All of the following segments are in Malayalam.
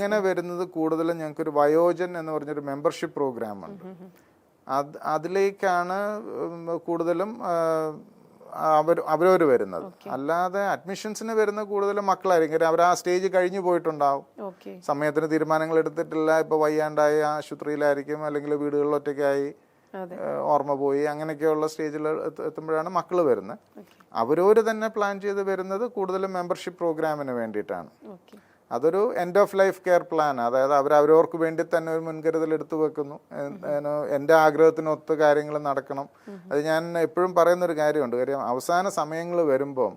ഇങ്ങനെ വരുന്നത് കൂടുതലും ഞങ്ങൾക്കൊരു വയോജൻ എന്ന് പറഞ്ഞൊരു മെമ്പർഷിപ്പ് പ്രോഗ്രാം ഉണ്ട്. അത് അതിലേക്കാണ് കൂടുതലും അവർ അവരവർ വരുന്നത്. അല്ലാതെ അഡ്മിഷൻസിന് വരുന്ന കൂടുതലും മക്കളായിരിക്കും. അവർ ആ സ്റ്റേജ് കഴിഞ്ഞു പോയിട്ടുണ്ടാവും. സമയത്തിന് തീരുമാനങ്ങൾ എടുത്തിട്ടില്ല. ഇപ്പൊ വയ്യാണ്ടായി ആശുപത്രിയിലായിരിക്കും. അല്ലെങ്കിൽ വീടുകളിൽ ഒറ്റയ്ക്കായി ഓർമ്മ പോയി. അങ്ങനെയൊക്കെയുള്ള സ്റ്റേജിൽ എത്തുമ്പോഴാണ് മക്കൾ വരുന്നത്. അവരോര് തന്നെ പ്ലാൻ ചെയ്ത് വരുന്നത് കൂടുതലും മെമ്പർഷിപ്പ് പ്രോഗ്രാമിന് വേണ്ടിയിട്ടാണ്. അതൊരു end of life care plan അതായത് അവർ അവരവർക്ക് വേണ്ടി തന്നെ ഒരു മുൻകരുതൽ എടുത്തു വെക്കുന്നു. എന്റെ ആഗ്രഹത്തിനൊത്ത് കാര്യങ്ങൾ നടക്കണം. അത് ഞാൻ എപ്പോഴും പറയുന്നൊരു കാര്യമുണ്ട്. കാര്യം അവസാന സമയങ്ങൾ വരുമ്പം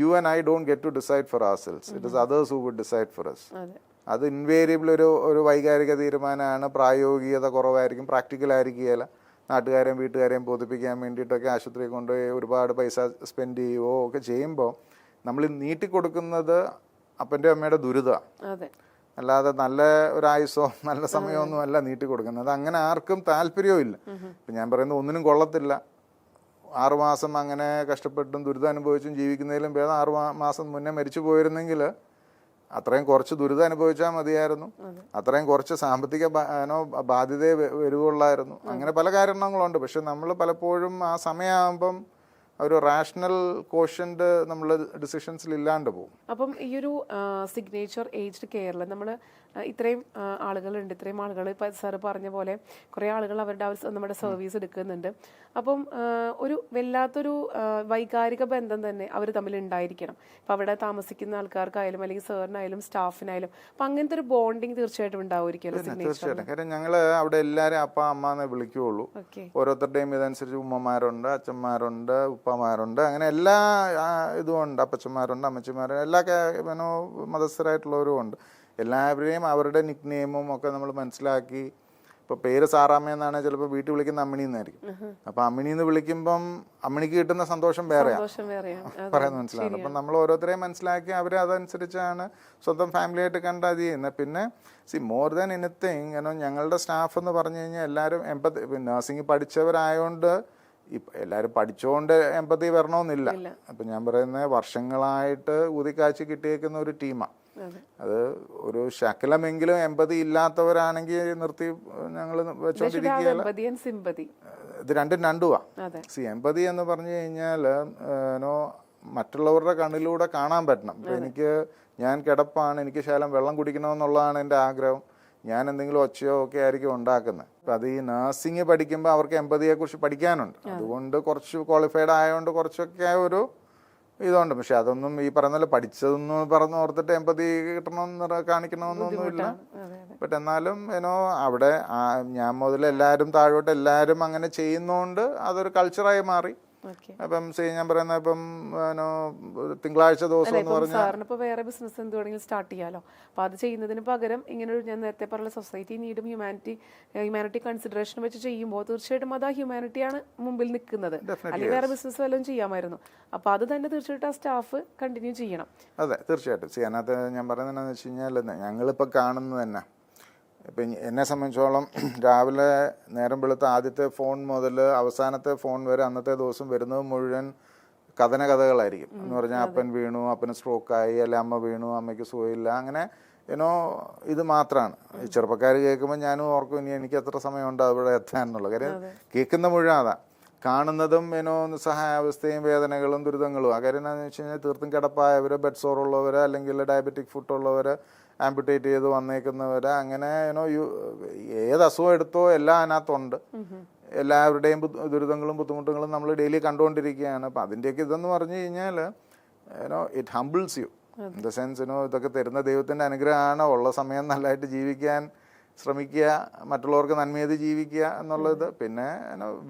you and I don't get to decide for ourselves it is others who would decide for us അതെ. അത് ഇൻവേരിയബിൾ ഒരു ഒരു വൈകാരിക തീരുമാനമാണ്. പ്രായോഗികത കുറവായിരിക്കും. പ്രാക്ടിക്കൽ ആയിരിക്കുകയില്ല. നാട്ടുകാരെയും വീട്ടുകാരെയും ബോധിപ്പിക്കാൻ വേണ്ടിയിട്ടൊക്കെ ആശുപത്രിയിൽ കൊണ്ടുപോയി ഒരുപാട് പൈസ സ്പെൻഡ് ചെയ്യുകയോ ഒക്കെ ചെയ്യുമ്പോൾ നമ്മൾ നീട്ടിക്കൊടുക്കുന്നത് അപ്പന്റെ അമ്മയുടെ ദുരിതമാണ് അല്ലാതെ നല്ല ഒരു ആയുസോ നല്ല സമയമൊന്നും അല്ല നീട്ടി കൊടുക്കുന്നത്. അങ്ങനെ ആർക്കും താല്പര്യവും ഇല്ല ഇപ്പം ഞാൻ പറയുന്നത് ഒന്നിനും കൊള്ളത്തില്ല. ആറുമാസം അങ്ങനെ കഷ്ടപ്പെട്ടും ദുരിതം അനുഭവിച്ചും ജീവിക്കുന്നതിലും ഭേദം ആറു മാസം മുന്നേ മരിച്ചു പോയിരുന്നെങ്കിൽ അത്രയും കുറച്ച് ദുരിതം അനുഭവിച്ചാൽ മതിയായിരുന്നു. അത്രയും കുറച്ച് സാമ്പത്തിക ബാനോ ബാധ്യതയെ വരുവുള്ളായിരുന്നു. അങ്ങനെ പല കാരണങ്ങളുണ്ട്. പക്ഷെ നമ്മൾ പലപ്പോഴും ആ സമയമാകുമ്പം ഒരു റാഷണൽ കോഷന്റെ നമ്മൾ ഡിസിഷൻസിൽ ഇല്ലാണ്ട് പോകും. അപ്പം ഈ ഒരു സിഗ്നേച്ചർ ഏജ്ഡ് കെയറിൽ നമ്മൾ ഇത്രയും ആളുകളുണ്ട് ഇത്രയും ആളുകൾ ഇപ്പം സാറ് പറഞ്ഞ പോലെ കുറേ ആളുകൾ അവരുടെ നമ്മുടെ സർവീസ് എടുക്കുന്നുണ്ട്. അപ്പം ഒരു വല്ലാത്തൊരു വൈകാരിക ബന്ധം തന്നെ അവർ തമ്മിൽ ഉണ്ടായിരിക്കണം. അപ്പം അവിടെ താമസിക്കുന്ന ആൾക്കാർക്കായാലും അല്ലെങ്കിൽ സാറിനായാലും സ്റ്റാഫിനായാലും അപ്പം അങ്ങനത്തെ ഒരു ബോണ്ടിങ് തീർച്ചയായിട്ടും ഉണ്ടാവുമായിരിക്കുമല്ലോ സിഗ്നേച്ചർ തീർച്ചയായിട്ടും. കാര്യം ഞങ്ങൾ അവിടെ എല്ലാവരും അപ്പ അമ്മ എന്നേ വിളിക്കുകയുള്ളൂ ഓരോരുത്തരുടെയും ഇതനുസരിച്ച് ഉമ്മമാരുണ്ട് അച്ഛന്മാരുണ്ട് ഉപ്പമാരുണ്ട് അങ്ങനെ എല്ലാ ആ, ഇതും ഉണ്ട് അപ്പച്ചന്മാരുണ്ട് അമ്മച്ചിമാരുണ്ട് എല്ലാ മനോ മതസ്ഥരായിട്ടുള്ളവരും ഉണ്ട്. എല്ലാവരെയും അവരുടെ നിക് നെയിമും ഒക്കെ നമ്മൾ മനസ്സിലാക്കി. ഇപ്പോൾ പേര് സാറാമ്മ എന്നാണ് ചിലപ്പോൾ വീട്ടിൽ വിളിക്കുന്ന അമ്മിണി എന്നായിരിക്കും. അപ്പോൾ അമ്മിണി എന്ന് വിളിക്കുമ്പം അമ്മിണിക്ക് കിട്ടുന്ന സന്തോഷം വേറെയാണ് പറയുന്നത് മനസ്സിലാണ് അപ്പം നമ്മൾ ഓരോരുത്തരെയും മനസ്സിലാക്കി അവരെ അതനുസരിച്ചാണ് സ്വന്തം ഫാമിലി ആയിട്ട് കണ്ട് അത് ചെയ്യുന്നത്. പിന്നെ സി മോർ ദാൻ എനിത്തിങ് കാരണം ഞങ്ങളുടെ സ്റ്റാഫ് എന്ന് പറഞ്ഞു കഴിഞ്ഞാൽ എല്ലാവരും എമ്പത്തി നഴ്സിംഗ് പഠിച്ചവരായതുകൊണ്ട് എല്ലാവരും പഠിച്ചുകൊണ്ട് എമ്പതി വരണമെന്നില്ല. അപ്പം ഞാൻ പറയുന്നത് വർഷങ്ങളായിട്ട് ഊതിക്കാഴ്ച കിട്ടിയേക്കുന്ന ഒരു ടീമാണ് അതെ. ഒരു ശകലമെങ്കിലും എമ്പതി ഇല്ലാത്തവരാണെങ്കിൽ നിർത്തി ഞങ്ങൾ വെച്ചോണ്ടിരിക്കുക എമ്പതി സിമ്പതി ഇത് രണ്ടും രണ്ടുവാ. സി എമ്പതി എന്ന് പറഞ്ഞു കഴിഞ്ഞാൽ നോ മറ്റുള്ളവരുടെ കണ്ണിലൂടെ കാണാൻ പറ്റണം. എനിക്ക് ഞാൻ കിടപ്പാണ് എനിക്ക് ശകലം വെള്ളം കുടിക്കണമെന്നുള്ളതാണ് എന്റെ ആഗ്രഹം. ഞാൻ എന്തെങ്കിലും ഒച്ചയോ ഒക്കെ ആയിരിക്കും ഉണ്ടാക്കുന്നത്. അപ്പം അത് ഈ നഴ്സിംഗ് പഠിക്കുമ്പോൾ അവർക്ക് എമ്പതിയെ കുറിച്ച് പഠിക്കാനുണ്ട്. അതുകൊണ്ട് കുറച്ച് ക്വാളിഫൈഡ് ആയതുകൊണ്ട് കുറച്ചൊക്കെ ഒരു ഇതുണ്ട്. പക്ഷെ അതൊന്നും ഈ പറയുന്ന പഠിച്ചതെന്ന് പറഞ്ഞ് ഓർത്തിട്ട് എമ്പതി കിട്ടണമെന്ന് കാണിക്കണമെന്നൊന്നുമില്ല ബട്ട് എന്നാലും ഏനോ അവിടെ ഞാൻ മുതൽ എല്ലാവരും താഴോട്ട് എല്ലാവരും അങ്ങനെ ചെയ്യുന്നതുകൊണ്ട് അതൊരു കൾച്ചറായി മാറി. അപ്പം ഞാൻ പറയുന്ന ഇപ്പം തിങ്കളാഴ്ച ദിവസം എന്ന് പറഞ്ഞാൽ സാറിന് ഇപ്പോൾ വേറെ ബിസിനസ് എന്ത് വേണമെങ്കിലും സ്റ്റാർട്ട് ചെയ്യാലോ. അപ്പോൾ അത് ചെയ്യുന്നതിന് പകരം ഇങ്ങനെ ഒരു ഞാൻ നേരത്തെ പറഞ്ഞ സൊസൈറ്റി നീഡും ഹ്യൂമാനിറ്റി ഹ്യൂമാനിറ്റി കൺസിഡറേഷൻ വെച്ച് ചെയ്യുമ്പോൾ തീർച്ചയായിട്ടും അത് ആ ഹ്യൂമാനിറ്റിയാണ് മുമ്പിൽ നിൽക്കുന്നത്. അല്ലെങ്കിൽ വേറെ ബിസിനസ് വല്ലതും ചെയ്യാമായിരുന്നു. അപ്പോൾ അത് തന്നെ തീർച്ചയായിട്ടും ആ സ്റ്റാഫ് കണ്ടിന്യൂ ചെയ്യണം. അതെ തീർച്ചയായിട്ടും. അതിനകത്ത് ഞാൻ പറയുന്നത് എന്താണെന്ന് വെച്ച് കഴിഞ്ഞാൽ ഞങ്ങളിപ്പോൾ കാണുന്നത് തന്നെ. ഇപ്പം എന്നെ സംബന്ധിച്ചോളം രാവിലെ നേരം വെളുത്ത ആദ്യത്തെ ഫോൺ മുതൽ അവസാനത്തെ ഫോൺ വരെ അന്നത്തെ ദിവസം വരുന്നത് മുഴുവൻ കഥന കഥകളായിരിക്കും. എന്ന് പറഞ്ഞാൽ അപ്പൻ വീണു അപ്പന് സ്ട്രോക്കായി അല്ലെ അമ്മ വീണു അമ്മയ്ക്ക് സുഖമില്ല. അങ്ങനെ ഏനോ ഇത് മാത്രമാണ് ഈ ചെറുപ്പക്കാർ കേൾക്കുമ്പോൾ ഞാനും ഓർക്കും ഇനി എനിക്ക് എത്ര സമയമുണ്ട് അവിടെ എത്താൻ എന്നുള്ളത് കാര്യം. കേൾക്കുന്ന മുഴുവൻ അതാ. കാണുന്നതും ഏനോ നിസ്സഹായാവസ്ഥയും വേദനകളും ദുരിതങ്ങളും. ആ കാര്യം എന്താണെന്ന് വെച്ച് കഴിഞ്ഞാൽ തീർത്തും കിടപ്പായവർ ബെഡ് സോർ ഉള്ളവർ അല്ലെങ്കിൽ ഡയബറ്റിക് ഫുഡ് ഉള്ളവർ ആംപുട്ടേറ്റ് ചെയ്ത് വന്നേക്കുന്നവർ അങ്ങനെ ഏനോ യു ഏത് അസുഖം എടുത്തോ എല്ലാം അതിനകത്തുണ്ട്. എല്ലാവരുടെയും ദുരിതങ്ങളും ബുദ്ധിമുട്ടുകളും നമ്മൾ ഡെയിലി കണ്ടുകൊണ്ടിരിക്കുകയാണ്. അപ്പം അതിന്റെയൊക്കെ ഇതെന്ന് പറഞ്ഞു കഴിഞ്ഞാൽ ഏനോ it humbles you in the sense you know ഇതൊക്കെ തരുന്ന ദൈവത്തിന്റെ അനുഗ്രഹമാണ്. ഉള്ള സമയം നല്ലതായിട്ട് ജീവിക്കാൻ ശ്രമിക്കുക മറ്റുള്ളവർക്ക് നന്മ ചെയ്ത് ജീവിക്കുക എന്നുള്ളത്. പിന്നെ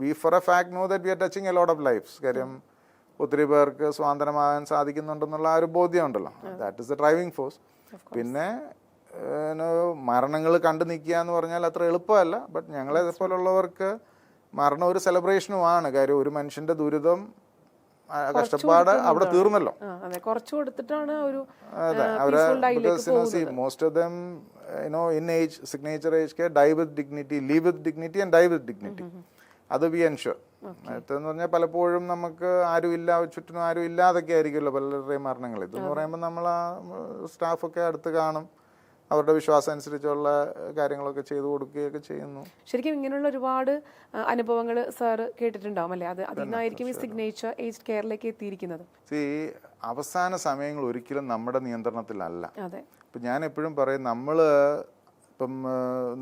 we for a fact know that we are touching a lot of lives കാര്യം ഒത്തിരി പേർക്ക് സ്വാതന്ത്ര്യമാകാൻ സാധിക്കുന്നുണ്ടെന്നുള്ള ആ ഒരു ബോധ്യമുണ്ടല്ലോ. That is the driving force പിന്നെ മരണങ്ങൾ കണ്ടു നിൽക്കുക എന്ന് പറഞ്ഞാൽ അത്ര എളുപ്പമല്ല. ബട്ട് ഞങ്ങളെ പോലുള്ളവർക്ക് മരണം ഒരു സെലിബ്രേഷനുമാണ് കാര്യം ഒരു മനുഷ്യന്റെ ദുരിതം കഷ്ടപ്പാട് അവിടെ തീർന്നല്ലോ. കുറച്ചു കൊടുത്തിട്ടാണ് ഒരു അതെ. അവർ most of them you know in age signature age K die with dignity live with dignity and die with dignity അത് വി എൻഷുർ മറ്റേന്ന് പറഞ്ഞാൽ പലപ്പോഴും നമുക്ക് ആരും ഇല്ല ചുറ്റിനും ആരും ഇല്ലാതൊക്കെ ആയിരിക്കുമല്ലോ പലരുടെയും മരണങ്ങൾ ഇതെന്ന് പറയുമ്പോൾ നമ്മൾ ആ സ്റ്റാഫൊക്കെ അടുത്ത് കാണും. അവരുടെ വിശ്വാസം അനുസരിച്ചുള്ള കാര്യങ്ങളൊക്കെ ചെയ്തു കൊടുക്കുകയൊക്കെ ചെയ്യുന്നു. ശരിക്കും ഇങ്ങനെയുള്ള ഒരുപാട് അനുഭവങ്ങൾ സാർ കേട്ടിട്ടുണ്ടാവും അല്ലേ? അത് അതിനായിരിക്കും ഈ സിഗ്നേച്ചർ ഏജ് കെയറിലേക്ക് എത്തിയിരിക്കുന്നത്. ഈ അവസാന സമയങ്ങൾ ഒരിക്കലും നമ്മുടെ നിയന്ത്രണത്തിലല്ല. അതെ. ഇപ്പം ഞാൻ എപ്പോഴും പറയും നമ്മൾ ഇപ്പം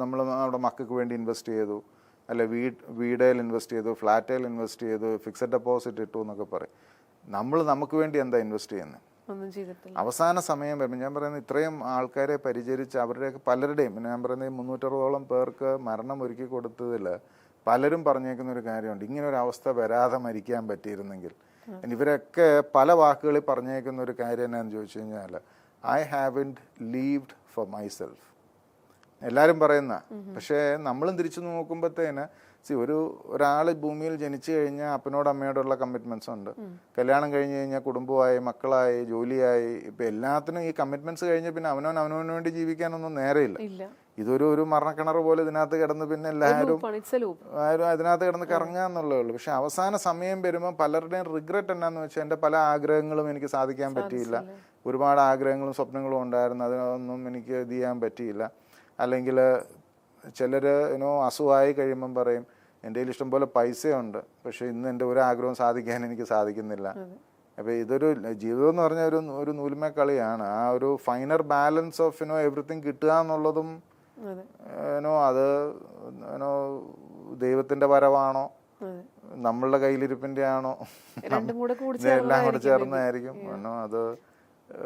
നമ്മൾ നമ്മുടെ മക്കൾക്ക് വേണ്ടി ഇൻവെസ്റ്റ് ചെയ്തു. അല്ലെ വീട് വീടേൽ ഇൻവെസ്റ്റ് ചെയ്തു ഫ്ലാറ്റേൽ ഇൻവെസ്റ്റ് ചെയ്തു ഫിക്സഡ് ഡെപ്പോസിറ്റ് ഇട്ടു എന്നൊക്കെ പറയും. നമ്മൾ നമുക്ക് വേണ്ടി എന്താ ഇൻവെസ്റ്റ് ചെയ്യുന്നത് അവസാന സമയം വരുമ്പോൾ ഞാൻ പറയുന്നത് ഇത്രയും ആൾക്കാരെ പരിചരിച്ച് അവരുടെയൊക്കെ പലരുടെയും പിന്നെ ഞാൻ പറയുന്നത് മുന്നൂറ്ററുപതോളം പേർക്ക് മരണം ഒരുക്കി കൊടുത്തതിൽ പലരും പറഞ്ഞേക്കുന്ന ഒരു കാര്യമുണ്ട്. ഇങ്ങനെ ഒരു അവസ്ഥ വരാതെ മരിക്കാൻ പറ്റിയിരുന്നെങ്കിൽ. ഇവരൊക്കെ പല വാക്കുകളിൽ പറഞ്ഞേക്കുന്ന ഒരു കാര്യം എന്നാന്ന് ചോദിച്ചു കഴിഞ്ഞാൽ I haven't lived for myself എല്ലാവരും പറയുന്ന. പക്ഷേ നമ്മളും തിരിച്ചു നോക്കുമ്പോഴത്തേന് സി ഒരു ഒരാൾ ഭൂമിയിൽ ജനിച്ചു കഴിഞ്ഞാൽ അപ്പനോട് അമ്മയോടുള്ള കമ്മിറ്റ്മെന്റ്സ് ഉണ്ട്. കല്യാണം കഴിഞ്ഞ് കഴിഞ്ഞാൽ കുടുംബമായി മക്കളായി ജോലിയായി ഇപ്പം എല്ലാത്തിനും ഈ കമ്മിറ്റ്മെന്റ്സ് കഴിഞ്ഞ് പിന്നെ അവനവൻ അവനവന് വേണ്ടി ജീവിക്കാനൊന്നും നേരെയില്ല. ഇല്ല. ഇതൊരു ഒരു മരണക്കിണർ പോലെ ഇതിനകത്ത് കിടന്ന് പിന്നെ എല്ലാവരും ആരും അതിനകത്ത് കിടന്ന് കറങ്ങുക എന്നുള്ളേ ഉള്ളൂ. പക്ഷെ അവസാന സമയം വരുമ്പോൾ പലരുടെയും റിഗ്രറ്റ് എന്നാന്ന് വെച്ചാൽ എന്റെ പല ആഗ്രഹങ്ങളും എനിക്ക് സാധിക്കാൻ പറ്റിയില്ല. ഒരുപാട് ആഗ്രഹങ്ങളും സ്വപ്നങ്ങളും ഉണ്ടായിരുന്നു. അതിനൊന്നും എനിക്ക് ഇത് ചെയ്യാൻ പറ്റിയില്ല. അല്ലെങ്കിൽ ചിലർ ഇനോ അസുഖമായി കഴിയുമ്പം പറയും എന്റെ കയ്യിൽ ഇഷ്ടംപോലെ പൈസയുണ്ട് പക്ഷേ ഇന്ന് എന്റെ ഒരു ആഗ്രഹം സാധിക്കാൻ എനിക്ക് സാധിക്കുന്നില്ല. അപ്പോൾ ഇതൊരു ജീവിതം എന്ന് പറഞ്ഞ ഒരു ഒരു നൂൽമേ കളിയാണ്. ആ ഒരു finer balance of you know everything കിട്ടുക എന്നുള്ളതും അതെ. ഏനോ അത് ഇനോ ദൈവത്തിന്റെ വരവാണോ? നമ്മളുടെ കയ്യിലിരിപ്പിന്റെ ആണോ? എല്ലാം കൂടെ ചേർന്നായിരിക്കും അത്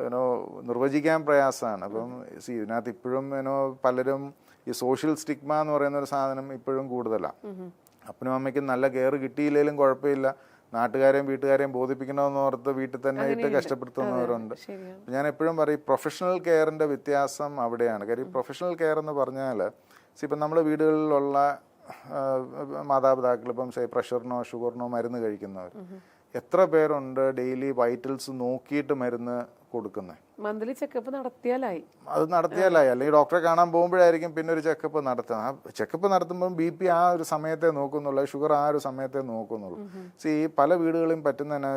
ഏനോ നിർവചിക്കാൻ പ്രയാസമാണ്. അപ്പം സി ഇതിനകത്ത് ഇപ്പോഴും ഏനോ പലരും ഈ സോഷ്യൽ സ്റ്റിഗ്മ എന്ന് പറയുന്ന ഒരു സാധനം ഇപ്പോഴും കൂടുതലാണ് അപ്പനും അമ്മയ്ക്കും നല്ല കെയർ കിട്ടിയില്ലെങ്കിലും കുഴപ്പമില്ല. നാട്ടുകാരെയും വീട്ടുകാരെയും ബോധിപ്പിക്കണമെന്ന് ഓർത്ത് വീട്ടിൽ തന്നെ ഇട്ട് കഷ്ടപ്പെടുത്തുന്നവരുണ്ട്. ഞാൻ എപ്പോഴും പറയും പ്രൊഫഷണൽ കെയറിന്റെ വ്യത്യാസം അവിടെയാണ്. കാര്യം പ്രൊഫഷണൽ കെയർ എന്ന് പറഞ്ഞാൽ ഇപ്പം നമ്മുടെ വീടുകളിലുള്ള മാതാപിതാക്കൾ ഇപ്പം സേ പ്രഷറിനോ ഷുഗറിനോ മരുന്ന് കഴിക്കുന്നവർ എത്ര പേരുണ്ട് ഡെയിലി വൈറ്റൽസ് നോക്കിയിട്ട് മരുന്ന് കൊടുക്കുന്നത് മന്ത്ലി ചെക്കപ്പ് നടത്തിയാലായി. അത് നടത്തിയാലായി. അല്ലെങ്കിൽ ഡോക്ടറെ കാണാൻ പോകുമ്പോഴായിരിക്കും പിന്നെ ഒരു ചെക്കപ്പ് നടത്തുന്നത്. ആ ചെക്കപ്പ് നടത്തുമ്പോൾ ബി പി ആ ഒരു സമയത്തെ നോക്കുന്നുള്ളൂ. ഷുഗർ ആ ഒരു സമയത്തെ നോക്കുന്നുള്ളൂ. സി പല വീടുകളിലും പറ്റുന്ന എന്നാ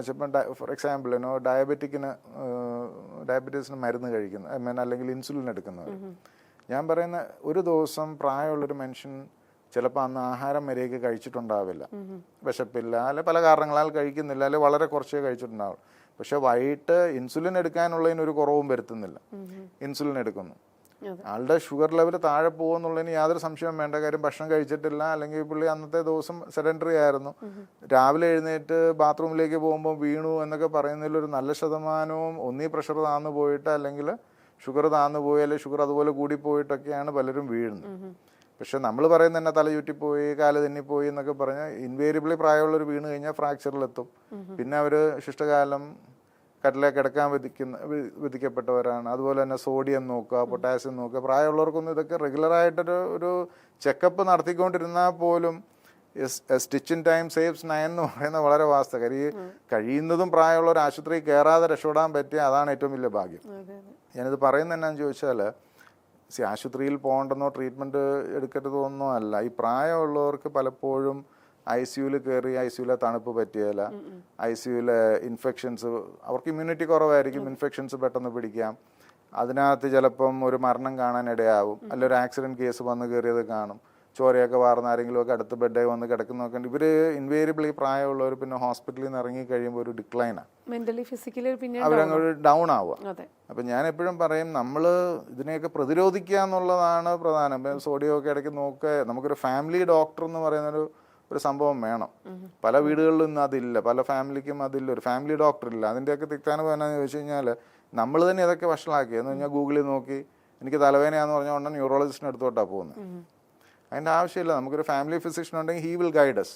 ഫോർ എക്സാമ്പിൾ നോ ഡയബറ്റിക്കിന് ഡയബറ്റീസിന് മരുന്ന് കഴിക്കുന്ന അല്ലെങ്കിൽ ഇൻസുലിൻ എടുക്കുന്നവർ ഞാൻ പറയുന്ന ഒരു ദിവസം പ്രായമുള്ളൊരു മനുഷ്യൻ ചിലപ്പോൾ അന്ന് ആഹാരം വരെയൊക്കെ കഴിച്ചിട്ടുണ്ടാവില്ല. വിശപ്പില്ല. അല്ലെ പല കാരണങ്ങളാൽ കഴിക്കുന്നില്ല. അല്ലെ വളരെ കുറച്ചേ കഴിച്ചിട്ടുണ്ടാവും പക്ഷെ വൈകിട്ട് ഇൻസുലിൻ എടുക്കാനുള്ളതിന് ഒരു കുറവും വരുത്തുന്നില്ല. ഇൻസുലിൻ എടുക്കുന്നു. ആളുടെ ഷുഗർ ലെവൽ താഴെ പോകുന്നുള്ളതിന് യാതൊരു സംശയവും വേണ്ട. കാര്യം ഭക്ഷണം കഴിച്ചിട്ടില്ല. അല്ലെങ്കിൽ പുള്ളി അന്നത്തെ ദിവസം സെഡൻഡറി ആയിരുന്നു. രാവിലെ എഴുന്നേറ്റ് ബാത്റൂമിലേക്ക് പോകുമ്പോൾ വീണു എന്നൊക്കെ പറയുന്നതിൽ ഒരു നല്ല ശതമാനവും ഒന്നീ പ്രഷർ താന്നു പോയിട്ട് അല്ലെങ്കിൽ ഷുഗർ താന്നു പോയി അല്ലെങ്കിൽ ഷുഗർ അതുപോലെ കൂടി പോയിട്ടൊക്കെയാണ് പലരും വീഴുന്നത്. പക്ഷെ നമ്മൾ പറയുന്ന തന്നെ തല ചുറ്റി പോയി കാല കാൽ പോയി എന്നൊക്കെ പറഞ്ഞ് ഇൻവേരിയബിളി പ്രായമുള്ളവർ വീണ് കഴിഞ്ഞാൽ ഫ്രാക്ചറിലെത്തും പിന്നെ അവർ ശിഷ്ടകാലം കട്ടിലെ കിടക്കാൻ വിധിക്കുന്ന വിധിക്കപ്പെട്ടവരാണ്. അതുപോലെ തന്നെ സോഡിയം നോക്കുക പൊട്ടാസ്യം നോക്കുക. പ്രായമുള്ളവർക്കൊന്നും ഇതൊക്കെ റെഗുലറായിട്ടൊരു ഒരു ചെക്കപ്പ് നടത്തിക്കൊണ്ടിരുന്നാൽ പോലും stitch in time saves nine എന്ന് പറയുന്നത് വളരെ വാസ്തവ. കാര്യം ഈ കഴിയുന്നതും പ്രായമുള്ളവർ ആശുപത്രിയിൽ കയറാതെ രക്ഷപ്പെടാൻ പറ്റിയ അതാണ് ഏറ്റവും വലിയ ഭാഗ്യം. ഞാനിത് പറയുന്നത് എന്നാന്ന് ചോദിച്ചാൽ സി ആശുപത്രിയിൽ പോകണ്ടെന്നോ ട്രീറ്റ്മെന്റ് എടുക്കരുതെന്നോ അല്ല. ഈ പ്രായമുള്ളവർക്ക് പലപ്പോഴും ഐ സിയുയിൽ കയറി ഐ സിയുലെ തണുപ്പ് പറ്റിയല്ല ഐ സിയുലെ ഇൻഫെക്ഷൻസ് അവർക്ക് ഇമ്മ്യൂണിറ്റി കുറവായിരിക്കും. ഇൻഫെക്ഷൻസ് പെട്ടെന്ന് പിടിക്കാം. അതിനകത്ത് ചിലപ്പം ഒരു മരണം കാണാൻ ഇടയാവും അല്ല ഒരു ആക്സിഡന്റ് കേസ് വന്നു കയറിയത് കാണും. ചോരയൊക്കെ വാർന്ന ആരെങ്കിലും ഒക്കെ അടുത്ത് ബെഡായി വന്ന് കിടക്കുന്നൊക്കെ ഉണ്ട്. ഇവർ ഇൻവേരിയബിളി പ്രായമുള്ളവർ പിന്നെ ഹോസ്പിറ്റലിൽ നിന്ന് ഇറങ്ങി കഴിയുമ്പോൾ ഒരു ഡിക്ലൈനാണ് മെന്റലി ഫിസിക്കലി പിന്നെ അവരങ്ങ് ഡൗൺ ആവുക. അതെ. അപ്പം ഞാൻ എപ്പോഴും പറയും നമ്മൾ ഇതിനെയൊക്കെ പ്രതിരോധിക്കുക എന്നുള്ളതാണ് പ്രധാനം. ഇപ്പം സോഡിയം ഒക്കെ ഇടയ്ക്ക് നോക്കുക. നമുക്കൊരു ഫാമിലി ഡോക്ടർ എന്ന് പറയുന്നൊരു ഒരു സംഭവം വേണം. പല വീടുകളിലും ഇന്ന് അതില്ല. പല ഫാമിലിക്കും അതില്ല. ഒരു ഫാമിലി ഡോക്ടർ ഇല്ല. അതിന്റെയൊക്കെ തിക്താന എന്നാന്ന് ചോദിച്ചു കഴിഞ്ഞാൽ നമ്മൾ തന്നെ ഇതൊക്കെ വഷളാക്കി. എന്ന് പറഞ്ഞാൽ ഗൂഗിളിൽ നോക്കി എനിക്ക് തലവേദനയാന്ന് പറഞ്ഞാൽ ഉടനെ ന്യൂറോളജിസ്റ്റിന് എടുത്തോട്ടാണ് പോകുന്നത് അതിന്റെ ആവശ്യമില്ല. നമുക്കൊരു ഫാമിലി ഫിസിഷ്യൻ ഉണ്ടെങ്കിൽ ഹീ വിൽ ഗൈഡ് us.